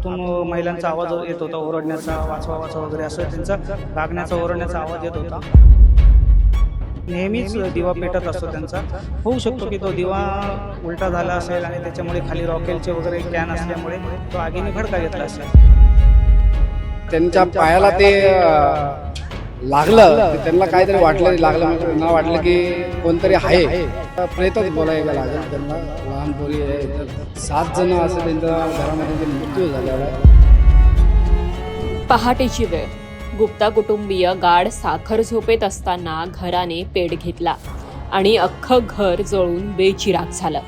आतून महिलांचा आवाज येत होता ओरडण्याचा वाचवा वाचवा वगैरे असं त्यांचा लागण्याचा ओरडण्याचा आवाज येत होता. नेहमीच दिवा पेटत असतो त्यांचा. होऊ शकतो की तो दिवा उलटा झाला असेल आणि त्याच्यामुळे खाली रॉकेलचे वगैरे कॅन असल्यामुळे तो आगीने भडका घेतला असेल. त्यांच्या पायाला ते लागलं त्यांना काहीतरी वाटलं लागलं. म्हणजे त्यांना वाटलं की कोणतरी आहे. प्रेतच बोलायला लागेल त्यांना. लहान पोरी आहे तर सात जण असं त्यांच्या घरामध्ये मृत्यू झालेला आहे पहाटेची वेळ. गुप्ता कुटुंबीय गाढ साखर झोपेत असताना घराने पेट घेतला आणि अख्खं घर जळून बेचिराग झालं.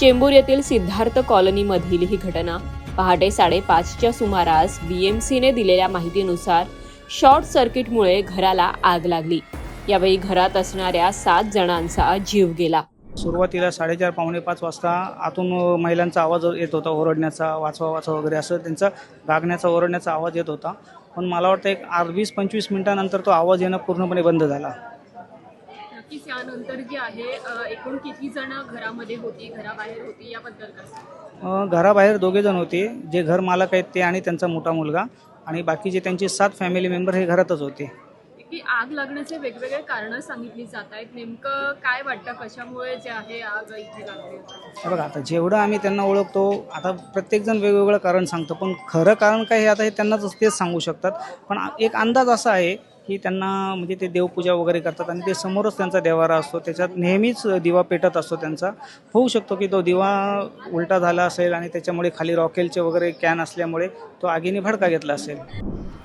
चेंबूर येथील सिद्धार्थ कॉलनीमधील ही घटना पहाटे साडेपाचच्या सुमारास बीएमसीने दिलेल्या माहितीनुसार शॉर्ट सर्किटमुळे घराला आग लागली. यावेळी घरात असणाऱ्या सात जणांचा जीव गेला. सुरुवातीला साडेचार पावणे पाच वाजता आतून महिलांचा आवाज येत होता ओरडण्याचा वाचवा वाचवा वगैरे असं त्यांचा गागण्याचा ओरडण्याचा आवाज येत होता. पण मला वाटतं एक आठ वीस पंचवीस मिनिटानंतर तो आवाज येणं पूर्णपणे बंद झाला. नक्कीच यानंतर जे आहे अ, एकूण किती जण घरामध्ये होती घराबाहेर होती याबद्दल कसं अ, घराबाहेर दोघे जण होते. जे घर मालक आहेत ते आणि त्यांचा मोठा मुलगा. आणि बाकीचे त्यांचे सात फॅमिली मेंबर हे घरातच होते. की आग लागण्याचे वेगवेगळे कारण सांगितली जात आहेत. नेमकं काय वाटतं? कशामुळे जे आहे आग इथे लागली? बघा आता जेवढं आम्ही त्यांना ओळखतो आता प्रत्येकजण वेगवेगळं कारण सांगतं. पण खरं कारण काय हे आता हे त्यांनाच तेच सांगू शकतात. पण एक अंदाज असा आहे की त्यांना म्हणजे ते देवपूजा वगैरे करतात आणि ते समोरच त्यांचा देवारा असतो. त्याच्यात नेहमीच दिवा पेटत असतो त्यांचा. होऊ शकतो की तो दिवा उलटा झाला असेल आणि त्याच्यामुळे खाली रॉकेलचे वगैरे कॅन असल्यामुळे तो आगीने भडका घेतला असेल.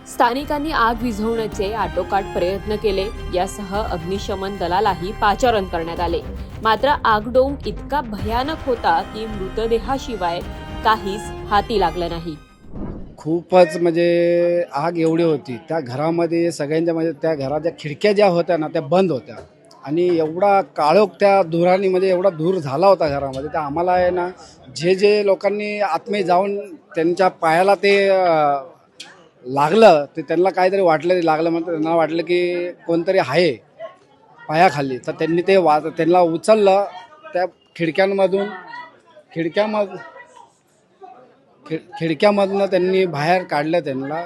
स्थानिकांनी आग विझवण्याचे आटोकाट प्रयत्न केले. यासह अग्निशमन दलालाही पाचारण करण्यात आले. मात्र आगडोंग इतका भयानक होता की मृतदेहाशिवाय काहीच हाती लागलं नाही. खूपच म्हणजे आग एवढी होती. त्या घरामध्ये सगळ्यांच्या म्हणजे त्या घराच्या खिडक्या ज्या होत्या ना त्या बंद होत्या. आणि एवढा काळोख त्या धुराने म्हणजे एवढा धूर झाला होता घरामध्ये. त्या आम्हाला आहे ना जे जे लोकांनी आत्मे जाऊन त्यांच्या पायाला ते लागलं ते त्यांना काहीतरी वाटलं ते लागलं म्हणजे त्यांना वाटलं की कोणतरी आहे पायाखाली. तर त्यांनी ते वा त्यांना उचललं त्या खिडक्यांमधून खिडक्यामध्ये खिड खिडक्यामधनं त्यांनी बाहेर काढलं त्यांना.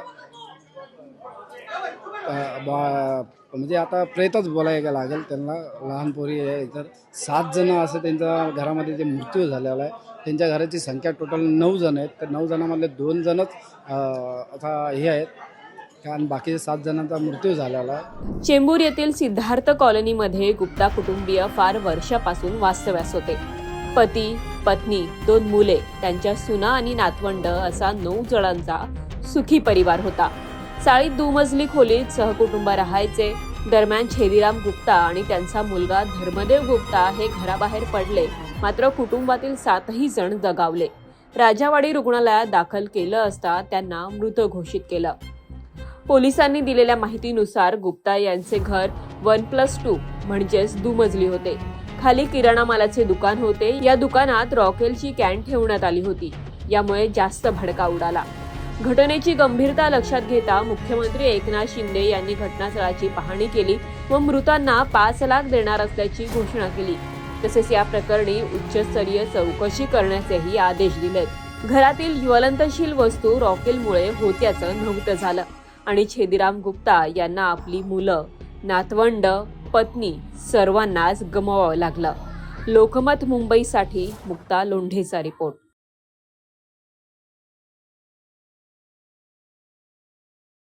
बा- म्हणजे आता प्रेतच बोलायला लागेल त्यांना. लहान पोरी आहे तर सात जण असं त्यांच्या घरामध्ये जे मृत्यू झालेला आहे. त्यांच्या घराची संख्या टोटल नऊ जण आहेत. तर नऊ जणांमधले दोन जणच आता हे आहेत. कारण बाकीचे सात जणांचा मृत्यू झालेला आहे. चेंबूर येथील सिद्धार्थ कॉलनीमध्ये गुप्ता कुटुंबीय फार वर्षापासून वास्तव्यास होते. पती पत्नी दोन मुले त्यांच्या सुना आणि नातवंड असा नऊ जणांचा सुखी परिवार होता. चाळीत दुमजली खोलीत सहकुटुंब राहायचे. दरम्यान छेदीराम गुप्ता आणि त्यांचा मुलगा धर्मदेव गुप्ता हे घराबाहेर पडले. मात्र कुटुंबातील सातही जण दगावले. राजावाडी रुग्णालयात दाखल केलं असता त्यांना मृत घोषित केलं. पोलिसांनी दिलेल्या माहितीनुसार गुप्ता यांचे घर वन प्लस टू म्हणजेच दुमजली होते. खाली किराणा मालाचे दुकान होते. या दुकानात रॉकेलची कॅन ठेवण्यात आली होती. यामुळे जास्त भडका उडाला. घटनेची गंभीरता लक्षात घेता मुख्यमंत्री एकनाथ शिंदे यांनी घटनास्थळाची पाहणी केली व मृतांना पाच लाख देणार असल्याची घोषणा केली. तसेच या प्रकरणी उच्चस्तरीय चौकशी करण्याचेही आदेश दिलेत. घरातील ज्वलंतशील वस्तू रॉकेलमुळे होत्याचं नव्हतं झालं. आणि छेदीराम गुप्ता यांना आपली मुलं नातवंड पत्नी सर्वांनाच गमवावं लागलं. लोकमत मुंबईसाठी मुक्ता लोंढेचा रिपोर्ट.